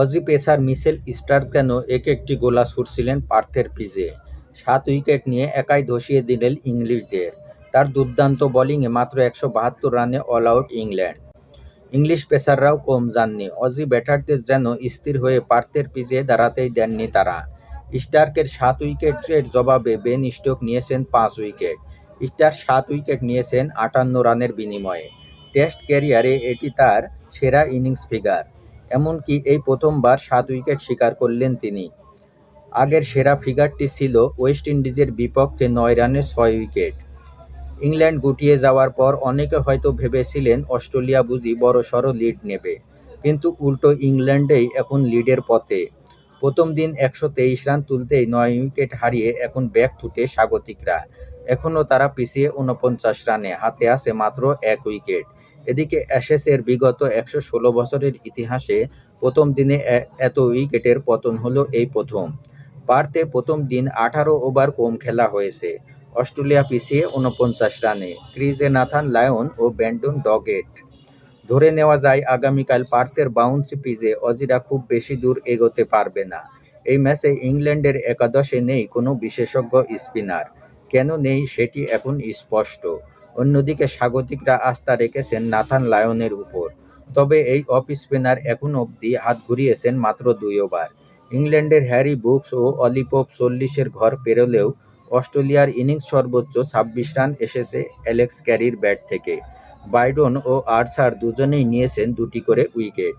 Aussie pacer Mitchell Starc কেন এক একটি গোলা ছুড়ছিলেন পার্থের পিজে? সাত উইকেট নিয়ে একাই ধসিয়ে দিলেন ইংলিশদের। তার দুর্দান্ত বোলিংয়ে মাত্র একশো বাহাত্তর রানে অল আউট ইংল্যান্ড। ইংলিশ পেসাররাও কম যাননি। অজি ব্যাটারদের যেন স্থির হয়ে পার্থের পিজে দাঁড়াতেই দেননি তারা। স্টার্কের সাত উইকেটের জবাবে বেন স্টোক নিয়েছেন পাঁচ উইকেট। স্টার সাত উইকেট নিয়েছেন আটান্ন রানের বিনিময়ে। টেস্ট ক্যারিয়ারে এটি তার সেরা ইনিংস ফিগার। এমনকি এই প্রথমবার সাত উইকেট শিকার করলেন তিনি। আগের সেরা ফিগারটি ছিল ওয়েস্ট ইন্ডিজের বিপক্ষে নয় রানে ছয় উইকেট। ইংল্যান্ড গুটিয়ে যাওয়ার পর অনেকে হয়তো ভেবেছিলেন অস্ট্রেলিয়া বুঝি বড়সড় লিড নেবে, কিন্তু উল্টো ইংল্যান্ডেই এখন লিডের পথে। প্রথম দিন একশো তেইশ রান তুলতেই নয় উইকেট হারিয়ে এখন ব্যাক ফুটে স্বাগতিকরা। এখনও তারা পিছিয়ে উনপঞ্চাশ রানে, হাতে আছে মাত্র এক উইকেট। এদিকে অ্যাশেসের বিগত একশো ষোলো বছরের ইতিহাসে প্রথম দিনে এত উইকেটের পতন হলো এই প্রথম। পার্থে প্রথম দিন আঠারো ওভার কম খেলা হয়েছে। অস্ট্রেলিয়া পিছিয়ে উনপঞ্চাশ রানে। ক্রিজে নাথান লায়ন ও ব্যান্ডন ডগেট। ধরে নেওয়া যায় আগামীকাল পার্থের বাউন্স পিজে অজিরা খুব বেশি দূর এগোতে পারবে না। এই ম্যাচে ইংল্যান্ডের একাদশে নেই কোনো বিশেষজ্ঞ স্পিনার। কেন নেই সেটি এখন স্পষ্ট। অন্যদিকে স্বাগতিকরা আস্থা রেখেছেন নাথান লায়নের উপর। তবে এই অফ স্পিনার এখন অবধি হাত ঘুরিয়েছেন মাত্র দুই ওভার ইংল্যান্ডের হ্যারি বুকস ও অলিপপ চল্লিশের ঘর পেরোলেও অস্ট্রেলিয়ার ইনিংস সর্বোচ্চ ছাব্বিশ রান এসেছে অ্যালেক্স ক্যারির ব্যাট থেকে। বাইডন ও আর্চার দুজনেই নিয়েছেন দুটি করে উইকেট।